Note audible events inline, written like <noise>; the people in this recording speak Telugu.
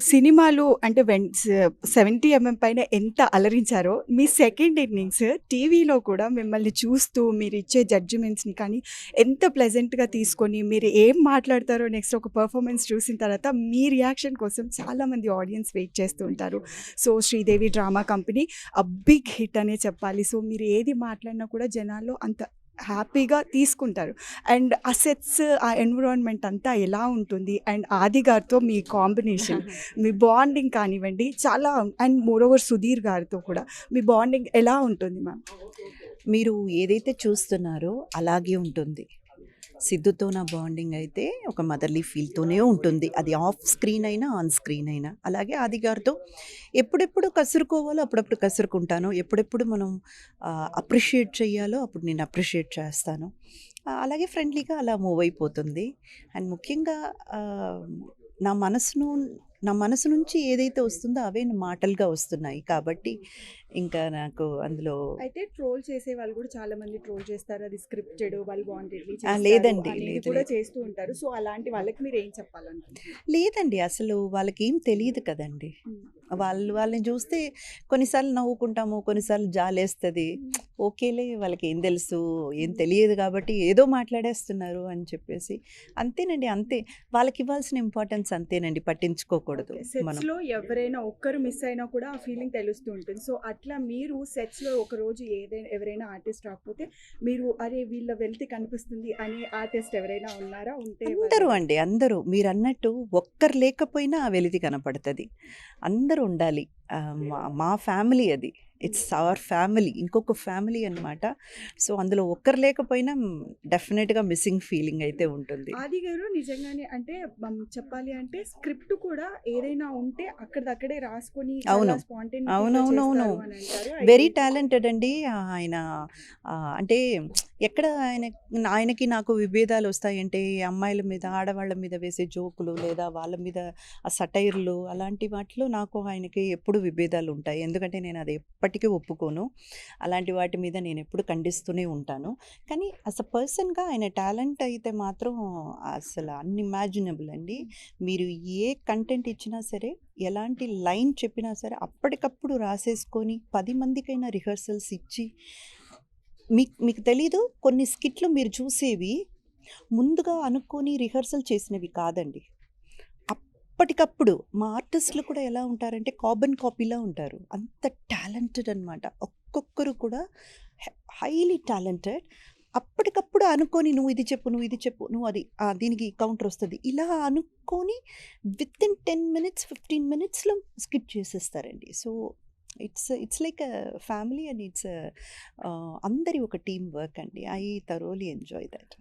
సినిమాలు అంటే వెన్ సెవెంటీ ఎంఎం పైన ఎంత అలరించారో మీ సెకండ్ ఇన్నింగ్స్ టీవీలో కూడా మిమ్మల్ని చూస్తూ మీరు ఇచ్చే జడ్జిమెంట్స్ని కానీ ఎంత ప్లెజెంట్గా తీసుకొని మీరు ఏం మాట్లాడతారో నెక్స్ట్ ఒక పర్ఫార్మెన్స్ చూసిన తర్వాత మీ రియాక్షన్ కోసం చాలామంది ఆడియన్స్ వెయిట్ చేస్తూ ఉంటారు. So Sridevi drama company a big hit అనే చెప్పాలి. సో మీరు ఏది మాట్లాడినా కూడా జనాల్లో అంత హ్యాపీగా తీసుకుంటారు. అండ్ ఆ సెట్స్ ఆ ఎన్విరాన్మెంట్ అంతా ఎలా ఉంటుంది? అండ్ ఆది గారితో మీ కాంబినేషన్ <laughs> మీ బాండింగ్ కానివ్వండి చాలా అండ్ మోరోవర్ సుధీర్ గారితో కూడా మీ బాండింగ్ ఎలా ఉంటుంది మ్యామ్? మీరు ఏదైతే చూస్తున్నారో అలాగే ఉంటుంది. సిద్ధుతో నా బాండింగ్ అయితే ఒక మదర్లీ ఫీల్తోనే ఉంటుంది. అది ఆఫ్ స్క్రీన్ అయినా ఆన్ స్క్రీన్ అయినా. అలాగే ఆది గారితో ఎప్పుడెప్పుడు కసురుకోవాలో అప్పుడప్పుడు కసురుకుంటాను. ఎప్పుడెప్పుడు మనం అప్రిషియేట్ చేయాలో అప్పుడు నేను అప్రిషియేట్ చేస్తాను. అలాగే ఫ్రెండ్లీగా అలా మూవ్ అయిపోతుంది. అండ్ ముఖ్యంగా నా మనసును నా మనసు నుంచి ఏదైతే వస్తుందో అవే మాటలుగా వస్తున్నాయి కాబట్టి ఇంకా నాకు అందులో అయితే ట్రోల్ చేసే వాళ్ళు కూడా చాలా మంది ట్రోల్ చేస్తారు. అది స్క్రిప్టెడ్ వాళ్ళు వాంటెడ్లీ ఆ, లేదండి, లేదు, కూడా. చేస్తూ ఉంటారు. సో అలాంటి వాళ్ళకి మీరు ఏం చెప్పాలనుకుంటున్నారు? లేదండి అసలు వాళ్ళకి ఏం తెలియదు కదండి. వాళ్ళు వాళ్ళని చూస్తే కొన్నిసార్లు నవ్వుకుంటాము కొన్నిసార్లు జాలేస్తుంది. ఓకేలే వాళ్ళకి ఏం తెలుసు ఏం తెలియదు కాబట్టి ఏదో మాట్లాడేస్తున్నారు అని చెప్పేసి. అంతేనండి అంతే. వాళ్ళకి ఇవ్వాల్సిన ఇంపార్టెన్స్ అంతేనండి పట్టించుకోకూడదు సెట్స్లో ఎవరైనా ఒక్కరు మిస్ అయినా కూడా ఆ ఫీలింగ్ తెలుస్తూ ఉంటుంది. సో అట్లా మీరు సెట్స్లో ఒక రోజు ఏదైనా ఎవరైనా ఆర్టిస్ట్ రాకపోతే మీరు అరే వీళ్ళ వెళ్తే కనిపిస్తుంది అనే ఆర్టిస్ట్ ఎవరైనా ఉన్నారా? ఉంటే అందరూ అండి అందరూ. మీరు అన్నట్టు ఒక్కరు లేకపోయినా ఆ వెలితి కనపడుతుంది. అందరూ ఉండాలి. మా- మా ఫ్యామిలీ అది. It's our family. ఇంకొక ఫ్యామిలీ అన్నమాట. సో అందులో ఒక్కరు లేకపోయినా డెఫినెట్గా మిస్సింగ్ ఫీలింగ్ అయితే ఉంటుంది. ఆది గారు నిజంగానే అంటే చెప్పాలి అంటే స్క్రిప్ట్ కూడా ఏదైనా ఉంటే అక్కడదక్కడే రాసుకొని అవును. అవునవునవును. వెరీ టాలెంటెడ్ అండి. ఆయన అంటే ఎక్కడ ఆయన ఆయనకి నాకు విభేదాలు వస్తాయంటే అమ్మాయిల మీద ఆడవాళ్ళ మీద వేసే జోకులు లేదా వాళ్ళ మీద ఆ సటైర్లు అలాంటి వాటిలో నాకు ఆయనకి ఎప్పుడు విభేదాలు ఉంటాయి. ఎందుకంటే నేను అది ఎప్పటికీ ఒప్పుకోను. అలాంటి వాటి మీద నేను ఎప్పుడు ఖండిస్తూనే ఉంటాను. కానీ అస్ అ పర్సన్గా ఆయన టాలెంట్ అయితే మాత్రం అసలు అన్ఇమాజినబుల్ అండి. మీరు ఏ కంటెంట్ ఇచ్చినా సరే ఎలాంటి లైన్ చెప్పినా సరే అప్పటికప్పుడు రాసేసుకొని పది మందికైనా రిహర్సల్స్ ఇచ్చి మీకు మీకు తెలీదు? కొన్ని స్కిట్లు మీరు చూసేవి ముందుగా అనుకొని రిహర్సల్ చేసినవి కాదండి. అప్పటికప్పుడు మా ఆర్టిస్టులు కూడా ఎలా ఉంటారంటే కార్బన్ కాపీలా ఉంటారు. అంత టాలెంటెడ్ అనమాట ఒక్కొక్కరు కూడా హైలీ టాలెంటెడ్. అప్పటికప్పుడు అనుకొని నువ్వు ఇది చెప్పు నువ్వు ఇది చెప్పు నువ్వు అది దీనికి కౌంటర్ వస్తుంది. ఇలా అనుకొని with in ten minutes fifteen మినిట్స్లో skip చేసేస్తారండి. So it's it's like family and it's అందరి ఒక టీమ్ వర్క్ అండి. I thoroughly enjoy that